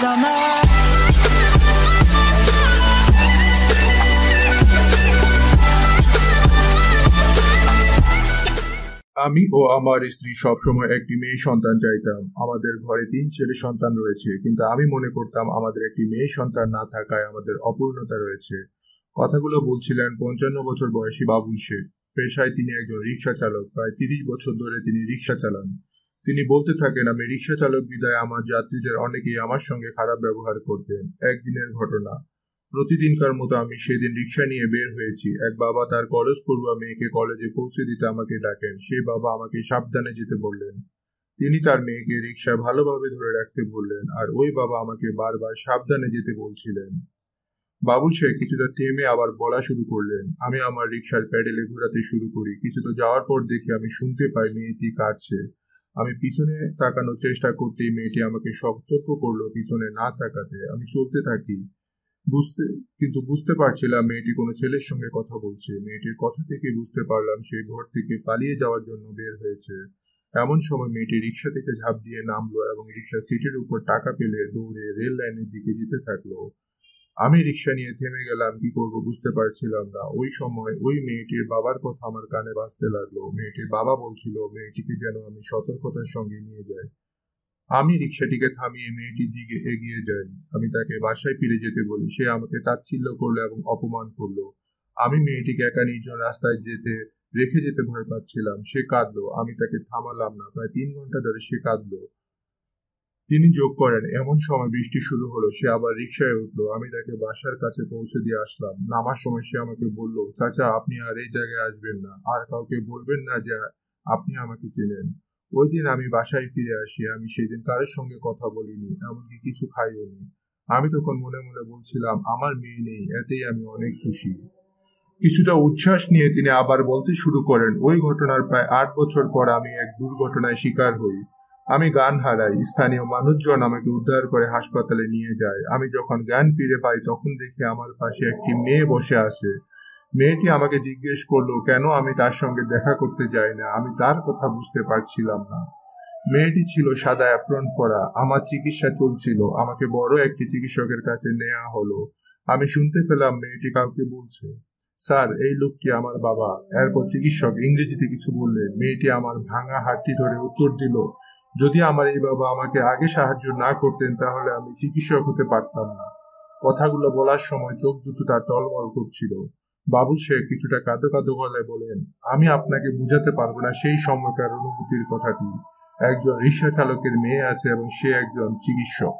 summer. আমি ও আমার স্ত্রী সবসময় একটি মেয়ে সন্তান চাইতাম। আমাদের ঘরে তিন ছেলে সন্তান রয়েছে, কিন্তু আমি মনে করতাম আমাদের একটি মেয়ে সন্তান না থাকায় আমাদের অপূর্ণতা রয়েছে। কথাগুলো বলছিলেন পঞ্চান্ন বছর বয়সী বাবুল শেখ পেশায় তিনি একজন রিক্সা চালক। প্রায় তিরিশ বছর ধরে তিনি রিক্সা চালান। তিনি বলতে থাকেন, আমি রিক্সা চালক বিদায় আমার যাত্রীদের অনেকেই আমার সঙ্গে খারাপ ব্যবহার করতেন। একদিনের ঘটনা। প্রতিদিনকার মতো আমি সেদিন রিক্সা নিয়ে বের হয়েছি। এক বাবা তার কলেজ পড়ুয়া মেয়েকে কলেজে পৌঁছে দিতে আমাকে ডাকেন। সেই বাবা আমাকে সাবধানে যেতে বললেন। তিনি তার মেয়েকে রিক্সা ভালোভাবে ধরে রাখতে বললেন আর ওই বাবা আমাকে বারবার সাবধানে যেতে বলছিলেন। বাবুল শেখ কিছুটা থেমে আবার বলা শুরু করলেন, আমি আমার রিক্সার প্যাডেলে ঘোরাতে শুরু করি। কিছুটা যাওয়ার পর দেখি আমি শুনতে পাই মেয়েটি কাঁদছে। আমি পিছনে তাকানোর চেষ্টা করতেই মেয়েটি আমাকে সতর্ক করল, পিছনে না তাকাতে। আমি চলতে থাকি। বুঝতে, কিন্তু বুঝতে পারছিলাম মেয়েটি কোনো ছেলের সঙ্গে কথা বলছে। মেয়েটির কথা থেকে বুঝতে পারলাম সে ঘর থেকে পালিয়ে যাওয়ার জন্য বের হয়েছে। এমন সময় মেয়েটি রিক্সা থেকে ঝাঁপ দিয়ে নামলো এবং রিক্সা সিটের উপর টাকা পেলে দৌড়ে রেল লাইনের দিকে যেতে থাকল। আমি রিক্সা নিয়ে থেমে গেলাম, কি করব বুঝতে পারছিলাম না। ওই সময় ওই মেয়েটির বাবার কথা আমার কানে বাজতে লাগল। মেয়েটির বাবা বলছিল, মেয়েটিকে যেন আমি সতর্কতার সঙ্গে নিয়ে যাই। আমি রিক্সাটিকে থামিয়ে মেয়েটির দিকে এগিয়ে যাই। আমি তাকে বাসায় ফিরে যেতে বলি। সে আমাকে তাচ্ছিল্য করল এবং অপমান করল। আমি মেয়েটিকে একা নির্জন রাস্তায় যেতে, রেখে যেতে ভয় পাচ্ছিলাম। সে কাঁদলো। আমি তাকে থামালাম না। প্রায় তিন ঘণ্টা ধরে সে কাঁদলো। তিনি যোগ করেন। এমন সময় বৃষ্টি শুরু হলো, সে আবার রিক্সায় উঠল। আমি তাকে বাসার কাছে পৌঁছে দিয়ে আসলাম। নামার সময় সে আমাকে বলল, চাচা, আপনি আর এই জায়গায় আসবেন না। আর কাউকে বলবেন না যে আপনি আমাকে চেনেন। ওই দিন আমি বাসায় ফিরে আসি। আমি সেদিন কারোর সঙ্গে কথা বলিনি, এমনকি কিছু খাইও নি। আমি তখন মনে মনে বলছিলাম, আমার মেয়ে নেই, এতেই আমি অনেক খুশি। কিছুটা উচ্ছ্বাস নিয়ে তিনি আবার বলতে শুরু করেন, ওই ঘটনার প্রায় আট বছর পর আমি এক দুর্ঘটনায় শিকার হই। আমি গান হারাই। স্থানীয় মানুষজন আমাকে উদ্ধার করে হাসপাতালে নিয়ে যায়। আমি যখন জ্ঞান ফিরে পাই, তখন দেখি আমার পাশে একটি মেয়ে বসে আছে। মেয়েটি আমাকে জিজ্ঞেস করল, কেন আমি তার সঙ্গে দেখা করতে যাই না? আমি তার কথা বুঝতে পারছিলাম না। মেয়েটি ছিল সাদা অ্যাপ্রন পরা। আমার চিকিৎসা চলছিল। আমাকে বড় একটি চিকিৎসকের কাছে নেওয়া হলো। আমি শুনতে পেলাম মেয়েটি কাউকে বলছে। স্যার, এই লোকটি আমার বাবা। এরপর চিকিৎসক ইংরেজিতে কিছু বললেন। মেয়েটি আমার ভাঙা হাতটি ধরে উত্তর দিল যদি আমার এই বাবা আমাকে আগে সাহায্য না করতেন, তাহলে আমি চিকিৎসক হতে পারতাম না। কথাগুলো বলার সময় চোখ দুটো তার টলমল করছিল। বাবু শেখ কিছুটা কাঁদো কাঁদো গলায় বলেন, আমি আপনাকে বুঝাতে পারব না সেই সময়কার অনুভূতির কথাটি। একজন রিক্সা চালকের মেয়ে আছে এবং সে একজন চিকিৎসক।